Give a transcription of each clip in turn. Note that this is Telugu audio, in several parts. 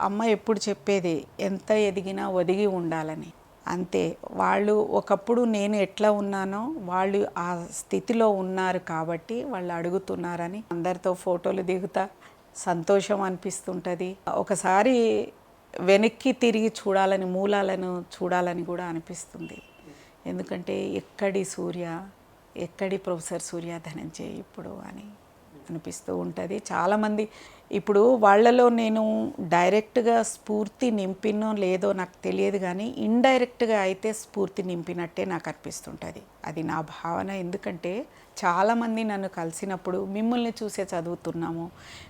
అమ్మ ఎప్పుడు చెప్పేది ఎంత ఎదిగినా ఒదిగి ఉండాలని. అంతే. వాళ్ళు ఒకప్పుడు నేను ఎట్లా ఉన్నానో వాళ్ళు ఆ స్థితిలో ఉన్నారు కాబట్టి వాళ్ళు అడుగుతున్నారని అందరితో ఫోటోలు దిగుతా సంతోషం అనిపిస్తుంటుంది. ఒకసారి వెనక్కి తిరిగి చూడాలని మూలాలను చూడాలని కూడా అనిపిస్తుంది. ఎందుకంటే ఎక్కడి సూర్య ఎక్కడి ప్రొఫెసర్ సూర్య ధనంజయ్ ఇప్పుడు అని. అనిపిస్తూ ఉంటుంది. చాలామంది ఇప్పుడు వాళ్ళలో నేను డైరెక్ట్గా స్ఫూర్తి నింపినో లేదో నాకు తెలియదు కానీ ఇండైరెక్ట్గా అయితే స్ఫూర్తి నింపినట్టే నాకు అనిపిస్తుంటుంది. అది నా భావన. ఎందుకంటే చాలామంది నన్ను కలిసినప్పుడు మిమ్మల్ని చూసే చదువుతున్నాము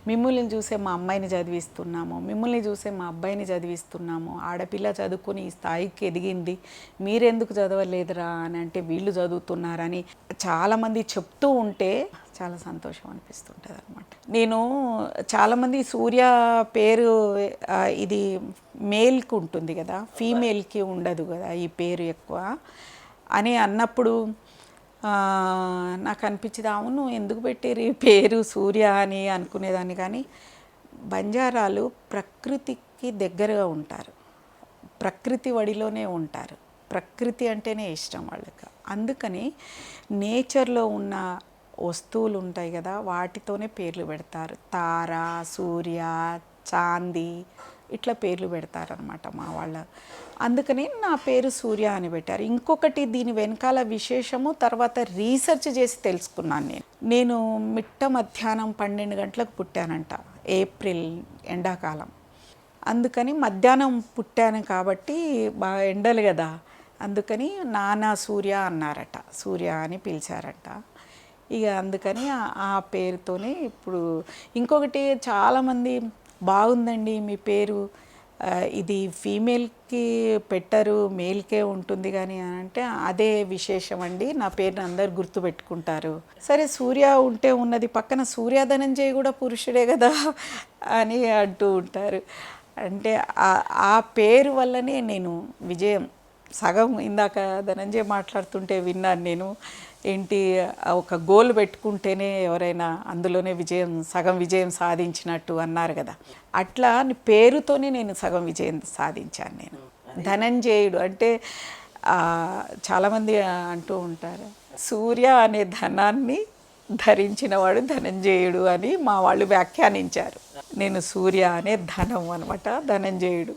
మిమ్మల్ని చూసే మా అమ్మాయిని చదివిస్తున్నాము మిమ్మల్ని చూసే మా అబ్బాయిని చదివిస్తున్నాము ఆడపిల్ల చదువుకొని ఈ స్థాయికి ఎదిగింది మీరెందుకు చదవలేదురా అని అంటే వీళ్ళు చదువుతున్నారని చాలామంది చెప్తూ ఉంటే చాలా సంతోషం అనిపిస్తుంటుంది అనమాట నేను చాలామంది సూర్య పేరు ఇది మేల్కి ఉంటుంది కదా ఫీమేల్కి ఉండదు కదా ఈ పేరు ఎక్కువ అని అన్నప్పుడు నాకు అనిపించింది అవును ఎందుకు పెట్టారు ఈ పేరు సూర్య అని అనుకునేదాన్ని కానీ బంజారాలు ప్రకృతికి దగ్గరగా ఉంటారు. ప్రకృతి వడిలోనే ఉంటారు. ప్రకృతి అంటేనే ఇష్టం వాళ్ళకి. అందుకని నేచర్లో ఉన్న వస్తువులు ఉంటాయి కదా వాటితోనే పేర్లు పెడతారు. తార సూర్య చాంది ఇట్లా పేర్లు పెడతారనమాట మా వాళ్ళ. అందుకని నా పేరు సూర్య అని పెట్టారు. ఇంకొకటి దీని వెనకాల విశేషము తర్వాత రీసెర్చ్ చేసి తెలుసుకున్నాను నేను. నేను మిట్ట మధ్యాహ్నం పన్నెండు గంటలకు పుట్టానంట ఏప్రిల్ ఎండాకాలం. అందుకని మధ్యాహ్నం పుట్టాను కాబట్టి బాగా ఎండలు కదా అందుకని నానా సూర్య అన్నారట సూర్య అని పిలిచారట. ఇక అందుకని ఆ- పేరుతోనే ఇప్పుడు ఇంకొకటి చాలామంది బాగుందండి మీ పేరు. ఇది ఫీమేల్కి పెట్టరు మేల్కే ఉంటుంది కానీ అని అంటే అదే విశేషం అండి. నా పేరుని అందరు గుర్తుపెట్టుకుంటారు సరే సూర్య ఉంటే ఉన్నది. పక్కన సూర్య ధనంజయ్ కూడా పురుషుడే కదా అని అంటూ ఉంటారు. అంటే ఆ పేరు వల్లనే నేను విజయం సగం ఇందాక ధనంజయ్ మాట్లాడుతుంటే విన్నాను నేను. ఏంటి ఒక గోల్ పెట్టుకుంటేనే ఎవరైనా అందులోనే విజయం సగం విజయం సాధించినట్టు అన్నారు కదా. అట్లా పేరుతోనే నేను సగం విజయం సాధించాను నేను. ధనంజయుడు అంటే చాలామంది అంటూ ఉంటారు సూర్య అనే ధనాన్ని ధరించినవాడు ధనంజయుడు అని మా వాళ్ళు వ్యాఖ్యానించారు. నేను సూర్య అనే ధనం అనమాట ధనంజయుడు.